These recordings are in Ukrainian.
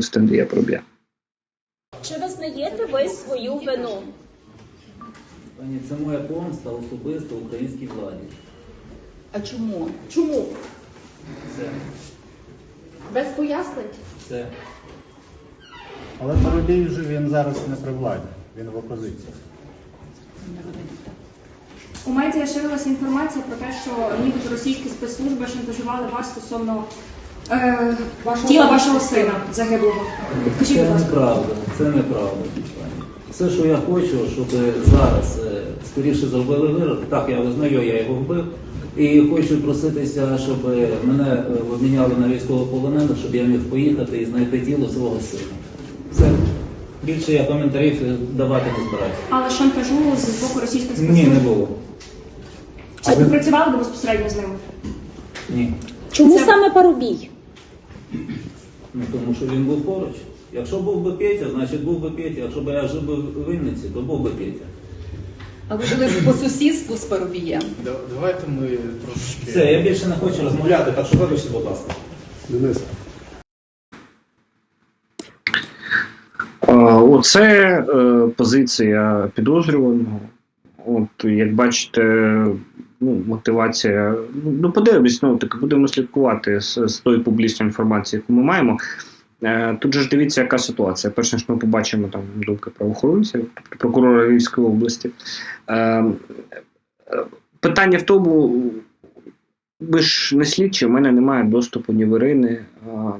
особисто Андрія Проб'я. Чи визнаєте ви свою вину? Пані, це моя помста особисто українській владі. А чому? Чому? Все, Без пояснень? все. Але Парубій вже він зараз не при владі, він в опозиції. У медіа ширилася інформація про те, що нібито російські спецслужби шантажували вас стосовно е, тіла вашого сина загиблого. Скажіть, Це будь ласка. неправда, це неправда. Все, що я хочу, щоб зараз е, скоріше зробили вирок. Так, я визнаю, я його вбив. І хочу проситися, щоб мене е, обміняли на військовополонених, щоб я міг поїхати і знайти тіло свого сина. Все. Більше я коментарів е, давати не збираюся. Але шантажу з боку російських спецслужб. Ні, не було. Чи співпрацювали ви безпосередньо з ними? Ні. Чому Це- саме Парубій? Ну, тому що він був поруч. Якщо був би Петя, значить був би Петя. Якщо б я жив би в Вінниці, то був би Петя. А ви були по сусідству з Парубієм? Да- Давайте ми трошки. Все, я більше не хочу розмовляти, так що вибачте, будь ласка. Денис. Е, Оце е, позиція підозрюваного. От, як бачите, ну, мотивація. Ну, подивимось, ну, так будемо слідкувати з, з тої публічної інформації, яку ми маємо. Е, тут же ж дивіться, яка ситуація. Перш ніж ми побачимо там думки правоохоронців, тобто прокурора Львівської області. Е, е, питання в тому, ви ж не слідчі, у мене немає доступу ні в Ірини,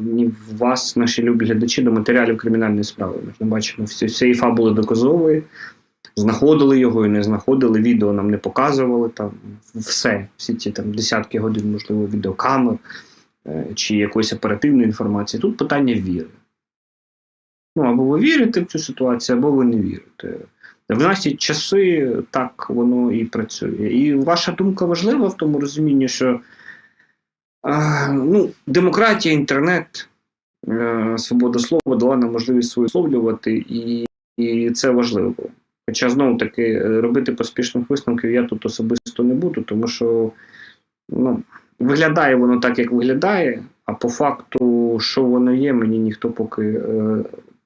ні в вас, наші любі глядачі, до матеріалів кримінальної справи. Ми ж не бачимо всі, всієї фабули доказової. Знаходили його і не знаходили, відео нам не показували там все, всі ці там десятки годин, можливо, відеокамер е, чи якоїсь оперативної інформації. Тут питання віри. Ну, або ви вірите в цю ситуацію, або ви не вірите. В наші часи так воно і працює. І ваша думка важлива в тому розумінні, що а, ну, демократія, інтернет, е, свобода слова дала нам можливість висловлювати, і, і це важливо. Хоча знову таки е, робити поспішних висновків я тут особисто не буду, тому що ну, виглядає воно так, як виглядає, а по факту, що воно є, мені ніхто поки е,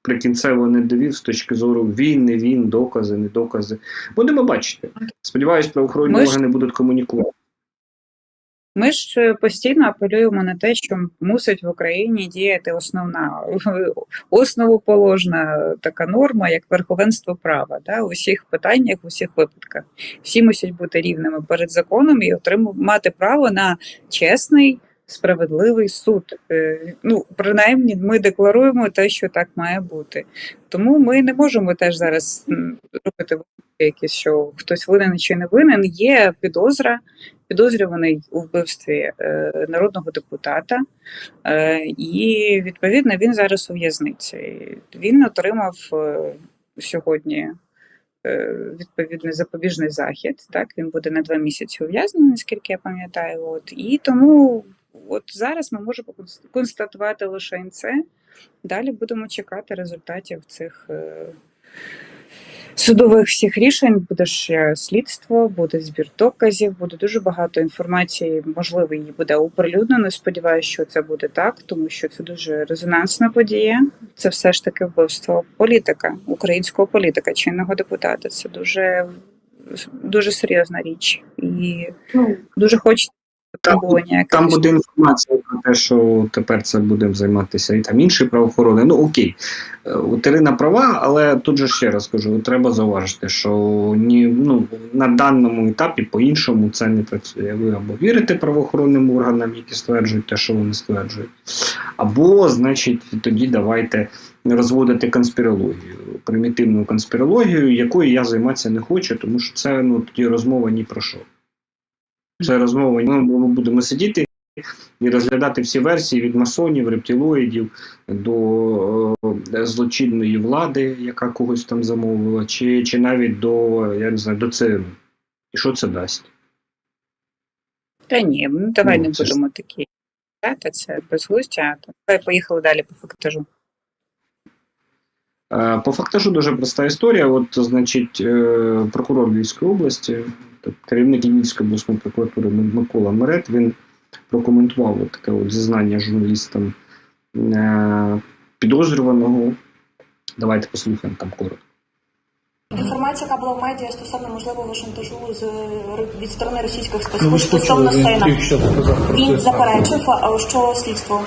прикінцево не довів з точки зору він, не він, докази, не докази. Будемо бачити. Сподіваюсь, правоохоронні органи будуть комунікувати. Ми ж е, постійно апелюємо на те, що мусить в Україні діяти основна основоположна така норма, як верховенство права, да, у всіх питаннях, у всіх випадках. Всі мусять бути рівними перед законом і отримувати право на чесний. Справедливий суд. Е, Ну, принаймні, ми декларуємо те, що так має бути. Тому ми не можемо теж зараз робити якісь, що хтось винен чи не винен. Є підозра, підозрюваний у вбивстві е, народного депутата, е, і відповідно він зараз у в'язниці. Він отримав сьогодні. Відповідний запобіжний захід, так він буде на два місяці ув'язнений, наскільки я пам'ятаю. От і тому от зараз ми можемо конс- констатувати лише це. Далі будемо чекати результатів цих е, судових всіх рішень. Буде ще слідство, буде збір доказів, буде дуже багато інформації. Можливо, її буде оприлюднено. Сподіваюся, що це буде так, тому що це дуже резонансна подія. Це все ж таки вбивство політика, українського політика, чинного депутата. Це дуже, дуже серйозна річ. І дуже хочеться Там, там буде інформація про те, що тепер це будемо займатися і там інші правоохорони. Ну окей, Е, от Ірина права, але тут же ще раз кажу, треба зауважити, що ні, ну, на даному етапі по-іншому це не працює. Ви або вірите правоохоронним органам, які стверджують те, що вони стверджують, або, значить, тоді давайте розводити конспірологію, примітивну конспірологію, якою я займатися не хочу, тому що це ну, тоді розмова ні про що. Це розмова. Ми будемо сидіти і розглядати всі версії від масонів, рептилоїдів до е, злочинної влади, яка когось там замовила, чи, чи навіть до я не знаю, до ЦРУ. І що це дасть? Та ні, ну давай Ну, не це ж- будемо такі. Та, це безглуздя. Давай поїхали далі по фактажу. Е, По фактажу дуже проста історія. От, значить, е, прокурор Львівської області, керівник Львівської обласної прокуратури Микола Мерет, він прокоментував от таке от зізнання журналістам е, підозрюваного. Давайте послухаємо там коротко. Інформація, яка була в медіа стосовно можливого шантажу з від сторони російських Ну, спецслужб стосовно він сина. Він заперечив, що слідство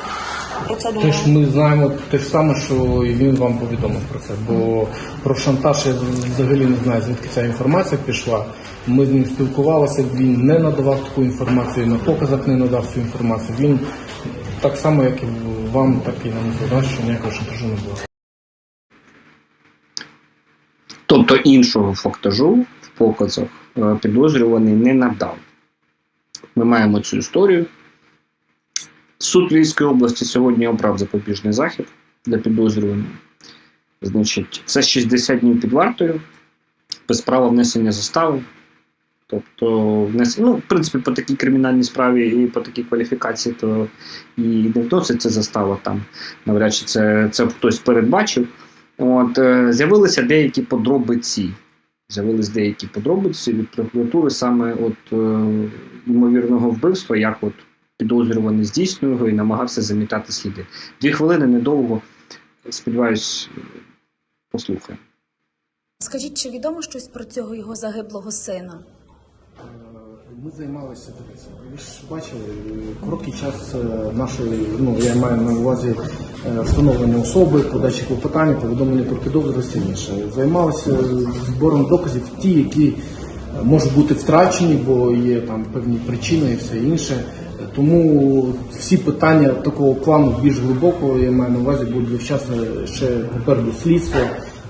про це думає? Теж ми знаємо те ж саме, що і він вам повідомив про це. Бо про шантаж я взагалі не знаю, звідки ця інформація пішла. Ми з ним спілкувалися, він не надавав таку інформацію, на показах не надав цю інформацію. Він так само, як і вам, так і нам сказав, що ніякого шантажу не було. Тобто іншого фактажу в показах е, підозрюваний не надав. Ми маємо цю історію. Суд Львівської області сьогодні обрав запобіжний захід для підозрюваного. Значить, це 60 днів під вартою, без права внесення застави. Тобто, ну, в принципі, по такій кримінальній справі і по такій кваліфікації, то і не вноситься застава там. Навряд чи це, це хтось передбачив. От, е, з'явилися деякі подробиці. З'явились деякі подробиці від прокуратури саме от, е, ймовірного вбивства, як от підозрюваний здійснює його і намагався замітати сліди. Дві хвилини недовго. Сподіваюсь, послухаємо. Скажіть, чи відомо щось про цього його загиблого сина? Ми займалися Ви ж бачили короткий час е, нашої, ну я маю на увазі е, встановлення особи, подачі клопотання, повідомлення про підозру інше. Займалися збором доказів ті, які е, можуть бути втрачені, бо є там певні причини і все інше. Тому всі питання такого плану більш глибокого, я маю на увазі, будуть вивчатися ще попереду слідства.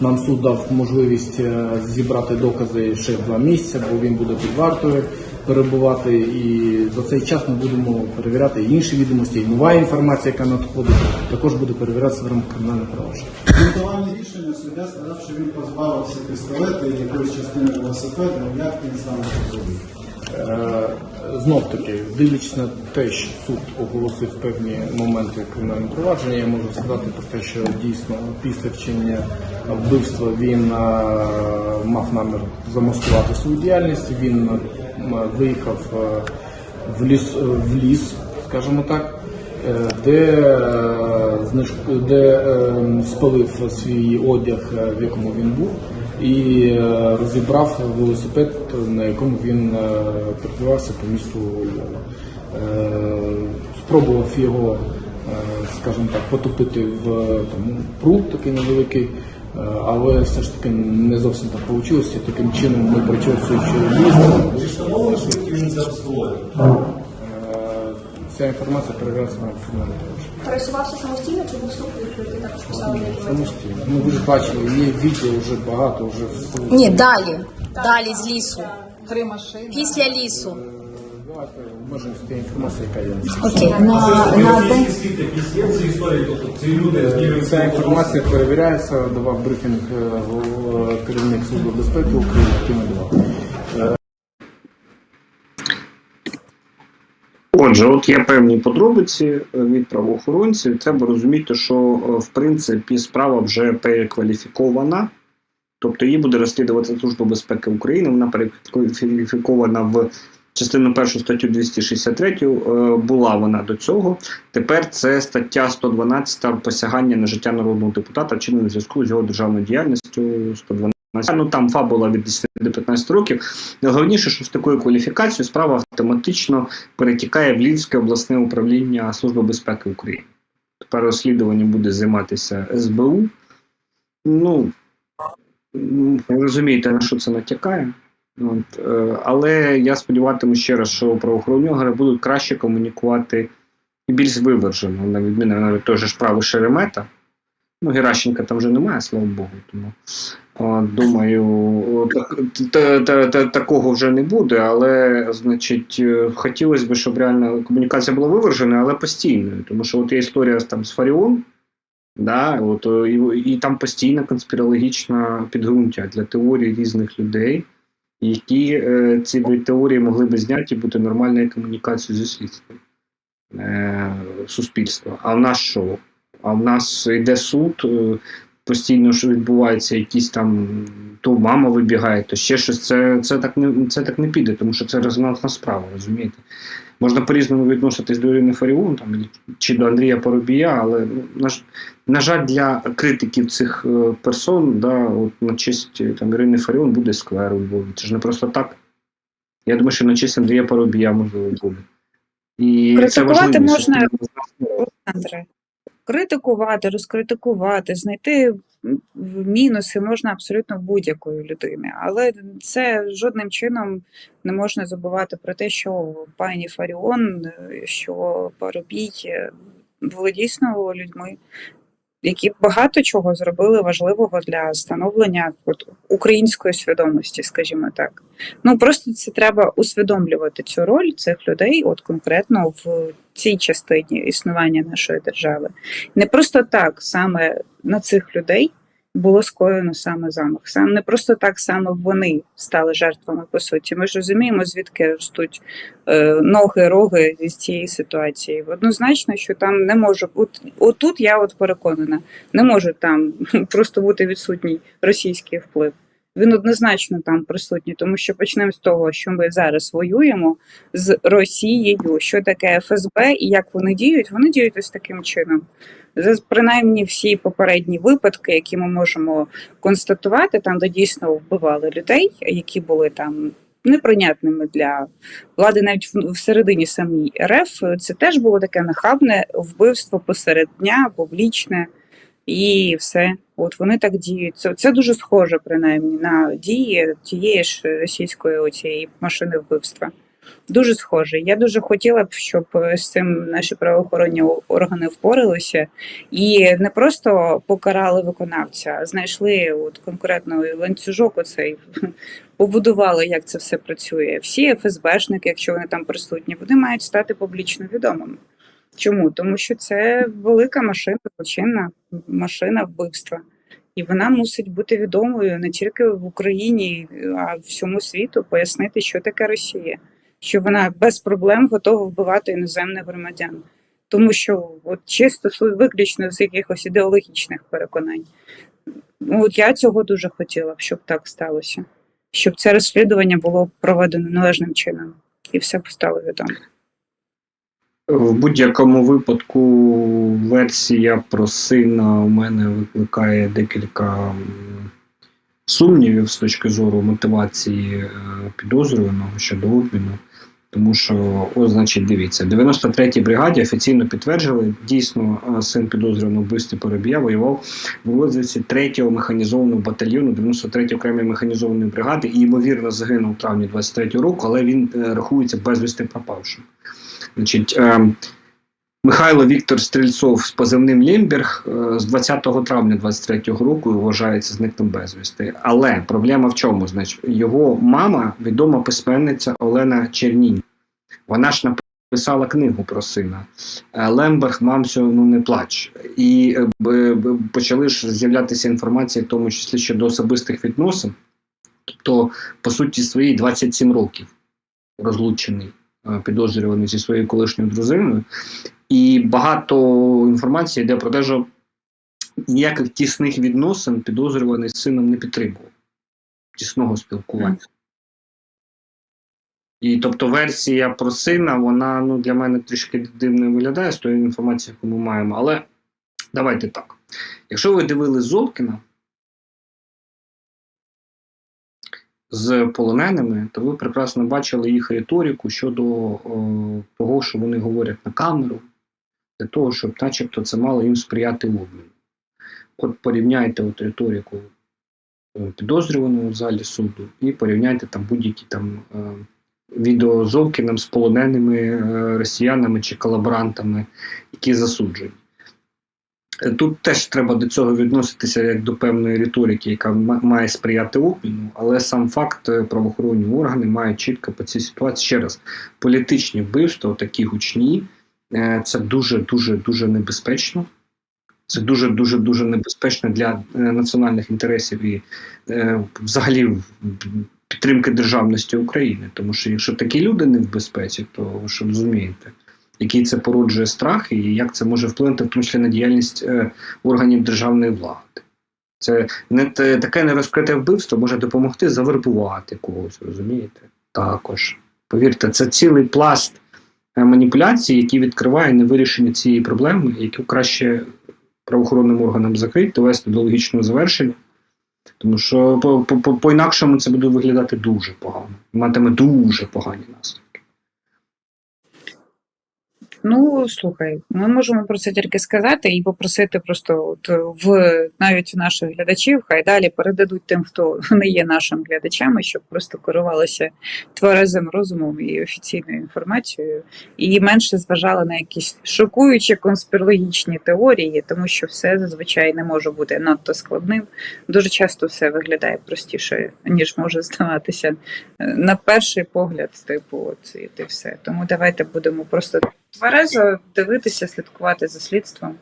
Нам суд дав можливість е, зібрати докази ще два місяці, бо він буде під вартою перебувати. І за цей час ми будемо перевіряти інші відомості, і нова інформація, яка надходить, також буде перевірятися в рамках кримінального провадження. Обґрунтування рішення суддя сказав, що він позбавився пістолета і якоїсь частини велосипеда, як він саме це зробив. Е, Знов таки, дивлячись на те, що суд оголосив певні моменти кримінального провадження, я можу сказати про те, що дійсно після вчинення вбивства він е, мав намір замаскувати свою діяльність. Він е, виїхав в ліс, в ліс, скажімо так, де, де спалив свій одяг, в якому він був, і е, розібрав велосипед, на якому він е, перебувався по місту Львова. Е, Спробував його, скажімо так, потопити в там, пруд такий невеликий. Але все ж таки не зовсім так вийшло. Таким чином ми прочесуючи місце. Е, Ця інформація перевіряється на кримінальне провадження. Пересувався самостійно чи був суд відкритий? Також писали Самостійно. Ну ви ж бачили, є відео вже багато, вже в- Ні, далі. Далі з лісу. Три машини. Після лісу. Давайте обмежимося тією інформацією, яка є. Окей. На, на день. Е, Ця інформація перевіряється, давав брифінг е, гол- керівник Служби безпеки України, який Отже, от є певні подробиці е, від правоохоронців. Треба розуміти, що е, в принципі справа вже перекваліфікована. Тобто її буде розслідувати Служба безпеки України. Вона перекваліфікована в частину першу статтю 263. е, Була вона до цього. Тепер це стаття 112 посягання на життя народного депутата, чинне в зв'язку з його державною діяльністю 112. Ну там фабула від 10 до 15 років. Найголовніше, що з такою кваліфікацією справа автоматично перетікає в Львівське обласне управління Служби безпеки України. Тепер розслідуванням буде займатися СБУ. Ну, розумієте, на що це натякає. От, е, але я сподіватиму ще раз, що правоохоронні органи будуть краще комунікувати і більш вивержено, на відміну навіть той же ж правий Шеремета. Ну, Геращенка там вже немає, слава Богу. Тому Думаю, так- та- та- та- такого вже не буде, але значить, е, хотілося б, щоб реально комунікація була вивержена, але постійною. Тому що от є історія там з Фаріон, да, от, е, і, і там постійна конспірологічна підґрунтя для теорій різних людей, які е, ці теорії могли би зняти і бути нормальною комунікацією зі слідством е, суспільства. А в нас що? А в нас йде суд. е, постійно що відбувається, якісь там то мама вибігає, то ще щось. Це, це, так не, це так не піде, тому що це резонансна справа, розумієте? Можна по-різному відноситись до Ірини Фаріон там, чи до Андрія Поробія, але ну, на, на жаль, для критиків цих е, персон, да, от, на честь е, там, Ірини Фаріон буде сквер у Львові. Це ж не просто так. Я думаю, що на честь Андрія Поробія можливо буде. І Критикувати важливо. можна- Олександре, критикувати, розкритикувати, знайти мінуси можна абсолютно будь-якої людини, але це жодним чином не можна забувати про те, що пані Фаріон, е, що Парубій е, були дійсно людьми, які багато чого зробили важливого для становлення от, української свідомості, скажімо так. Ну просто це треба усвідомлювати цю роль цих людей, от конкретно в цій частині існування нашої держави. Не просто так саме на цих людей було скоєно саме замах. Саме не просто так саме вони стали жертвами по суті. Ми ж розуміємо, звідки ростуть е, ноги, роги з цієї ситуації. Однозначно, що там не може бути отут. Я от переконана, не може там просто бути відсутній російський вплив. Він однозначно там присутній, тому що почнемо з того, що ми зараз воюємо з Росією. Що таке ФСБ і як вони діють? Вони діють ось таким чином. За принаймні всі попередні випадки, які ми можемо констатувати, там де дійсно вбивали людей, які були там неприйнятними для влади, навіть всередині самій РФ, це теж було таке нахабне вбивство посеред дня, публічне. І все, от вони так діють. Це, це дуже схоже, принаймні, на дії тієї ж російської оцієї машини вбивства. Дуже схоже. Я дуже хотіла б, щоб е, з цим наші правоохоронні органи впоралися і не просто покарали виконавця, а знайшли от конкретно ланцюжок оцей, побудували, як це все працює. Всі ФСБшники, якщо вони там присутні, вони мають стати публічно відомими. Чому? Тому що це велика машина, злочинна машина вбивства. І вона мусить бути відомою не тільки в Україні, а всьому світу, пояснити, що таке Росія, що вона без проблем готова вбивати іноземних громадян. Тому що от чисто виключно з якихось ідеологічних переконань. Ну, От я цього дуже хотіла б, щоб так сталося, щоб це розслідування було проведено належним чином і все стало відомо. В будь-якому випадку версія про сина у мене викликає декілька сумнівів з точки зору мотивації е, підозрюваного щодо обміну. Тому що, ось, значить, дивіться, 93-й бригаді офіційно підтверджували, дійсно, е, син підозрюваного вбивстві Поробія воював в розвідці 3-го механізованого батальйону 93-ї окремої механізованої бригади і, ймовірно, загинув у травні 23-го року, але він е, рахується безвісти пропавшим. Значить, е, Михайло Віктор Стрільцов з позивним Лємберг е, з 20 травня 23-го року вважається зниклим безвісти. Але проблема в чому? Значить, його мама відома письменниця Олена Чернінь. Вона ж написала книгу про сина. Е, Лемберг, мамцю, ну не плач. І е, почали ж з'являтися інформації, в тому числі щодо особистих відносин. Тобто, по суті, свої 27 років розлучений підозрюваний зі своєю колишньою дружиною. І багато інформації йде про те, що ніяких тісних відносин підозрюваний з сином не підтримував. Тісного спілкування. І тобто версія про сина, вона ну, для мене трішки дивно виглядає з тої інформації, яку ми маємо. Але давайте так. Якщо ви дивились Золкіна з полоненими, то ви прекрасно бачили їх риторику щодо о, того, що вони говорять на камеру, для того, щоб начебто це мало їм сприяти обміну. От порівняйте от риторику е, підозрюваного в залі суду і порівняйте там будь-які там е, відео з Золкіним з полоненими е, росіянами чи колаборантами, які засуджені. Тут теж треба до цього відноситися як до певної риторики, яка ма- має сприяти обміну, але сам факт е, правоохоронні органи мають чітко по цій ситуації ще раз політичні вбивства, такі гучні, е, це дуже дуже дуже небезпечно. Це дуже дуже дуже небезпечно для е, національних інтересів і взагалі підтримки державності України. Тому що якщо такі люди не в безпеці, то ви ж розумієте, який це породжує страх і як це може вплинути в тому числі на діяльність е, органів державної влади. Це не таке нерозкрите вбивство може допомогти завербувати когось, розумієте? Також. Повірте, це цілий пласт е, маніпуляцій, які відкриває невирішення цієї проблеми, яку краще правоохоронним органам закрити, довести до логічного завершення. Тому що по- по- по- по-інакшому це буде виглядати дуже погано. Матиме дуже погані наслідки. Ну, слухай, ми можемо про це тільки сказати і попросити просто от в навіть наших глядачів, хай далі передадуть тим, хто не є нашими глядачами, щоб просто керувалися тверезим розумом і офіційною інформацією, і менше зважали на якісь шокуючі конспірологічні теорії, тому що все зазвичай не може бути надто складним. Дуже часто все виглядає простіше, ніж може здаватися е, на перший погляд, типу, от і все. Тому давайте будемо просто тверезо дивитися, слідкувати за слідством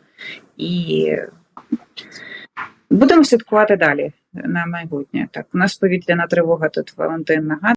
і будемо слідкувати далі на майбутнє. Так, у нас повітряна тривога тут Валентин нагадує.